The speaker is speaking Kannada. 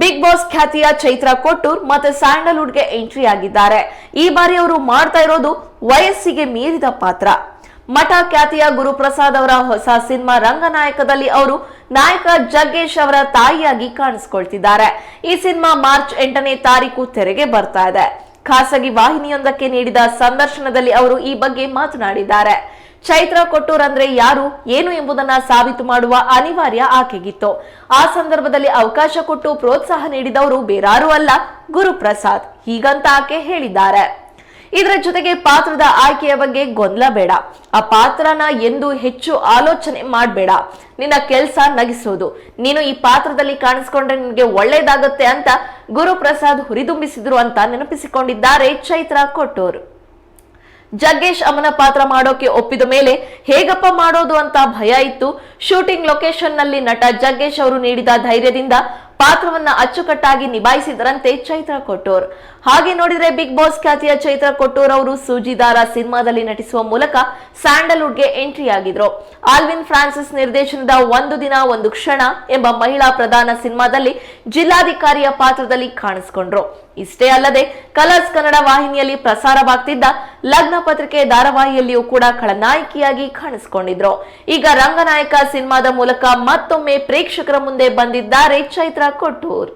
ಬಿಗ್ ಬಾಸ್ ಖ್ಯಾತಿಯ ಚೈತ್ರ ಕೊಟ್ಟೂರ್ ಮತ್ತೆ ಸ್ಯಾಂಡಲ್ವುಡ್ಗೆ ಎಂಟ್ರಿ ಆಗಿದ್ದಾರೆ. ಈ ಬಾರಿ ಅವರು ಮಾಡ್ತಾ ಇರೋದು ವಯಸ್ಸಿಗೆ ಮೀರಿದ ಪಾತ್ರ. ಮಠ ಖ್ಯಾತಿಯ ಗುರುಪ್ರಸಾದ್ ಅವರ ಹೊಸ ಸಿನಿಮಾ ರಂಗನಾಯಕದಲ್ಲಿ ಅವರು ನಾಯಕ ಜಗ್ಗೇಶ್ ಅವರ ತಾಯಿಯಾಗಿ ಕಾಣಿಸ್ಕೊಳ್ತಿದ್ದಾರೆ. ಈ ಸಿನಿಮಾ ಮಾರ್ಚ್ ಎಂಟನೇ ತಾರೀಕು ತೆರೆಗೆ ಬರ್ತಾ ಇದೆ. ಖಾಸಗಿ ವಾಹಿನಿಯೊಂದಕ್ಕೆ ನೀಡಿದ ಸಂದರ್ಶನದಲ್ಲಿ ಅವರು ಈ ಬಗ್ಗೆ ಮಾತನಾಡಿದ್ದಾರೆ. ಚೈತ್ರ ಕೊಟ್ಟೂರ್ ಅಂದ್ರೆ ಯಾರು, ಏನು ಎಂಬುದನ್ನ ಸಾಬೀತು ಮಾಡುವ ಅನಿವಾರ್ಯ ಆಕೆಗಿತ್ತು. ಆ ಸಂದರ್ಭದಲ್ಲಿ ಅವಕಾಶ ಕೊಟ್ಟು ಪ್ರೋತ್ಸಾಹ ನೀಡಿದವರು ಬೇರಾರೂ ಅಲ್ಲ, ಗುರುಪ್ರಸಾದ್. ಹೀಗಂತ ಆಕೆ ಹೇಳಿದ್ದಾರೆ. ಇದರ ಜೊತೆಗೆ ಪಾತ್ರದ ಆಯ್ಕೆಯ ಬಗ್ಗೆ ಗೊಂದಲ ಬೇಡ. ಆ ಪಾತ್ರನ ಎಂದು ಹೆಚ್ಚು ಆಲೋಚನೆ ಮಾಡಬೇಡ. ನಿನ್ನ ಕೆಲಸ ನಗಿಸೋದು. ನೀನು ಈ ಪಾತ್ರದಲ್ಲಿ ಕಾಣಿಸ್ಕೊಂಡ್ರೆ ನಿನಗೆ ಒಳ್ಳೇದಾಗುತ್ತೆ ಅಂತ ಗುರುಪ್ರಸಾದ್ ಹುರಿದುಂಬಿಸಿದ್ರು ಅಂತ ನೆನಪಿಸಿಕೊಂಡಿದ್ದಾರೆ ಚೈತ್ರ ಕೊಟ್ಟೂರ್. ಜಗ್ಗೇಶ್ ಅಮ್ಮನ ಪಾತ್ರ ಮಾಡೋಕೆ ಒಪ್ಪಿದ ಮೇಲೆ ಹೇಗಪ್ಪ ಮಾಡೋದು ಅಂತ ಭಯ ಇತ್ತು. ಶೂಟಿಂಗ್ ಲೊಕೇಶನ್ನಲ್ಲಿ ನಟ ಜಗ್ಗೇಶ್ ಅವರು ನೀಡಿದ ಧೈರ್ಯದಿಂದ ಪಾತ್ರವನ್ನ ಅಚ್ಚುಕಟ್ಟಾಗಿ ನಿಭಾಯಿಸಿದರಂತೆ ಚೈತ್ರ ಕೊಟ್ಟೂರ್. ಹಾಗೆ ನೋಡಿದ್ರೆ ಬಿಗ್ ಬಾಸ್ ಖ್ಯಾತಿಯ ಚೈತ್ರ ಕೊಟ್ಟೂರ್ ಅವರು ಸೂಜಿದಾರ ಸಿನಿಮಾದಲ್ಲಿ ನಟಿಸುವ ಮೂಲಕ ಸ್ಯಾಂಡಲ್ವುಡ್ಗೆ ಎಂಟ್ರಿ ಆಗಿದ್ರು. ಆಲ್ವಿನ್ ಫ್ರಾನ್ಸಿಸ್ ನಿರ್ದೇಶನದ ಒಂದು ದಿನ ಒಂದು ಕ್ಷಣ ಎಂಬ ಮಹಿಳಾ ಪ್ರಧಾನ ಸಿನಿಮಾದಲ್ಲಿ ಜಿಲ್ಲಾಧಿಕಾರಿಯ ಪಾತ್ರದಲ್ಲಿ ಕಾಣಿಸಿಕೊಂಡ್ರು. ಇಷ್ಟೇ ಅಲ್ಲದೆ ಕಲರ್ಸ್ ಕನ್ನಡ ವಾಹಿನಿಯಲ್ಲಿ ಪ್ರಸಾರವಾಗ್ತಿದ್ದ ಲಗ್ನ ಪತ್ರಿಕೆ ಧಾರಾವಾಹಿಯಲ್ಲಿಯೂ ಕೂಡ ಖಳನಾಯಕಿಯಾಗಿ ಕಾಣಿಸಿಕೊಂಡಿದ್ರು. ಈಗ ರಂಗನಾಯಕ ಸಿನಿಮಾದ ಮೂಲಕ ಮತ್ತೊಮ್ಮೆ ಪ್ರೇಕ್ಷಕರ ಮುಂದೆ ಬಂದಿದ್ದಾರೆ ಚೈತ್ರಾ ಕೊಟ್ಟೂರ್.